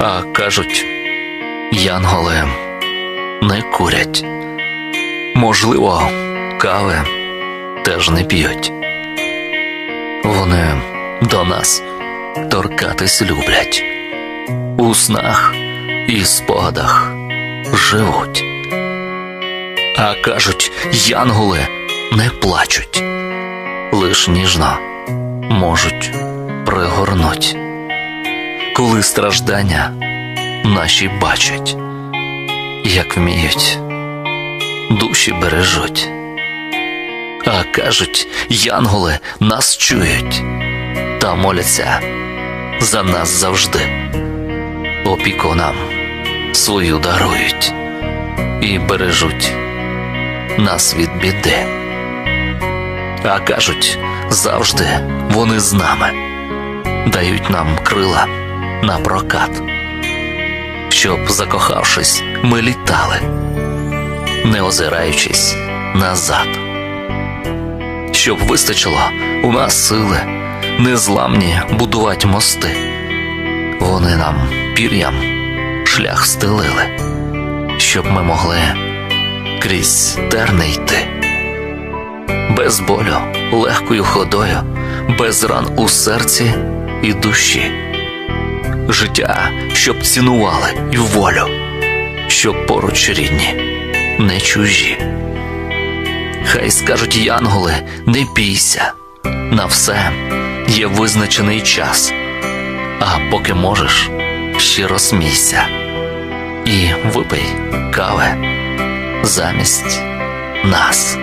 А кажуть, янголи не курять. Можливо, кави теж не п'ють. Вони до нас торкатись люблять. У снах і спогадах живуть. А кажуть, янголи не плачуть, лиш ніжно можуть пригорнуть, коли страждання наші бачать, як вміють, душі бережуть. А кажуть, янголи нас чують та моляться за нас завжди. Опіку нам свою дарують і бережуть нас від біди. А кажуть, завжди вони з нами дають нам крила на прокат, щоб, закохавшись, ми літали, не озираючись назад, щоб вистачило у нас сили незламні будувати мости. Вони нам пір'ям шлях стелили, щоб ми могли крізь терни йти. Без болю, легкою ходою, без ран у серці і душі. Життя, щоб цінували і волю, щоб поруч рідні, не чужі. Хай скажуть янголи, не бійся, на все є визначений час. А поки можеш, щиро смійся і випий кави замість нас.